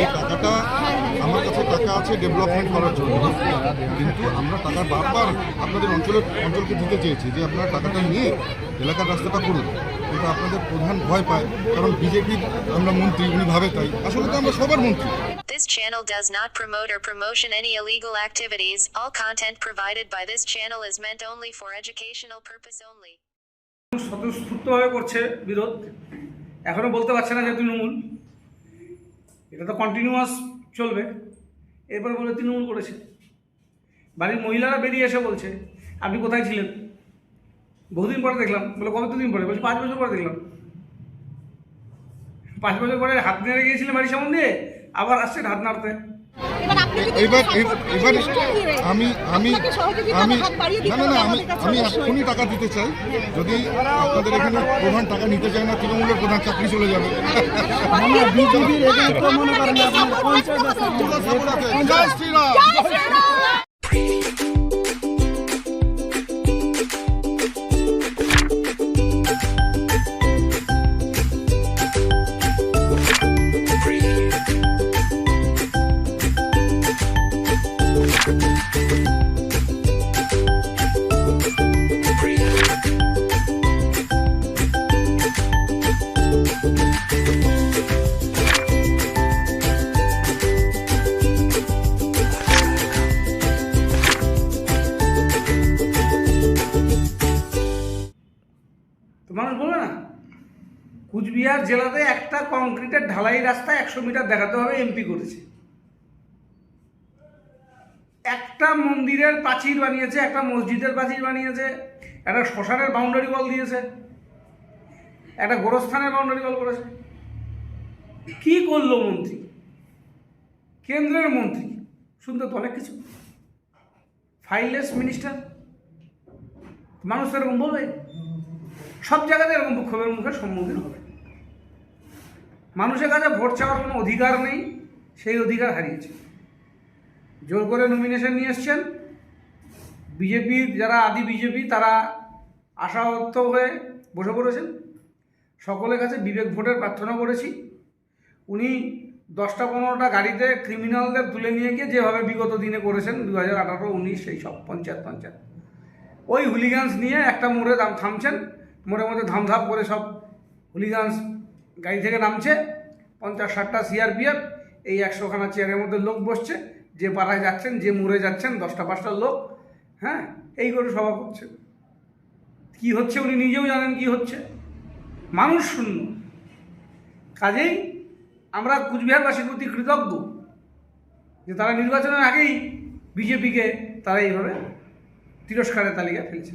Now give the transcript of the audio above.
এই টাকাটা আমার কাছে টাকা আছে ডেভেলপমেন্ট করার জন্য। কিন্তু আমরা টাকা বারবার আপনাদের অঞ্চলের অঞ্চলকে দিতে চেয়েছি যে আপনারা টাকাটা নিয়ে এলাকার রাস্তাটা করুন। কিন্তু আপনাদের প্রধান ভয় পায় কারণ বিজেপির আমরা মন্ত্রী উনি ভাবে তাই। আসলে তো আমরা সবার মন্ত্রী। This channel does not promote or promotion any illegal activities. All content provided by this channel is meant only for educational purpose only. স্বতঃস্ফূর্তভাবে করছে বিরোধ। এখনও বলতে পারছে না যে তৃণমূল এটা তো কন্টিনিউয়াস চলবে। এরপরে বলে তৃণমূল করেছে। বাড়ির মহিলারা বেরিয়ে এসে বলছে, আপনি কোথায় ছিলেন? বহুদিন পরে দেখলাম, বলে কত দিন পরে? বলছে, পাঁচ বছর পরে দেখলাম। পাঁচ বছর পরে হাত নেড়ে গিয়েছিলেন বাড়ির সামনে আবার আসছেন হাত নাড়তে। এবার এবার আমি আমি আমি না না না আমি আমি এখনই এক্ষুনি টাকা দিতে চাই। যদি আপনাদের এখানে প্রধান টাকা নিতে চায় না তৃণমূলের প্রধান চাকরি চলে যাবে। বিজেপির এখানে তো মনে করেন আপনার পঞ্চায়েত আছে জয় শ্রীরাম। না? কুচবিহার জেলাতে একটা কংক্রিটের ঢালাই রাস্তা একশো মিটার দেখাতে হবে এমপি করেছে। একটা মন্দিরের প্রাচীর বানিয়েছে, একটা মসজিদের প্রাচীর বানিয়েছে, একটা শ্মশানের বাউন্ডারি ওয়াল দিয়েছে, একটা গোরস্থানের বাউন্ডারি ওয়াল করেছে। কি করল মন্ত্রী? কেন্দ্রের মন্ত্রী? শুনতে তো অনেক কিছু। ফাইলেস মিনিস্টার মানুষ এরকম বলবে? সব জায়গাতে এরকম ক্ষোভের মুখে সম্মুখীন হবে। মানুষের কাছে ভোট চাওয়ার কোনো অধিকার নেই, সেই অধিকার হারিয়েছে। জোর করে নমিনেশন নিয়ে এসছেন। বিজেপির যারা আদি বিজেপি তারা আশাহত হয়ে বসে পড়েছেন। সকলের কাছে বিবেক ভোটের প্রার্থনা করেছি। উনি দশটা পনেরোটা গাড়িতে ক্রিমিনালদের তুলে নিয়ে গিয়ে যেভাবে বিগত দিনে করেছেন দু হাজার আঠারো, উনিশ, সেই সব পঞ্চায়েত পঞ্চায়েত। ওই হুলিগান্স নিয়ে একটা মোড়ে দাম থামছেন, মোড়ের মধ্যে ধামধাপ করে সব হুলিগান্স গাড়ি থেকে নামছে। পঞ্চাশ ষাটটা সিআরপিএফ এই একশোখানা চেয়ারের মধ্যে লোক বসছে। যে পাড়ায় যাচ্ছেন, যে মোড়ে যাচ্ছেন, দশটা পাঁচটা লোক হ্যাঁ এই করে সভা করছে। কি হচ্ছে উনি নিজেও জানেন কি হচ্ছে? মানুষ শূন্য। কাজেই আমরা কুচবিহারবাসীর প্রতি কৃতজ্ঞ যে তারা নির্বাচনের আগেই বিজেপিকে তারা এইভাবে তিরস্কারের তালিকা ফেলছে।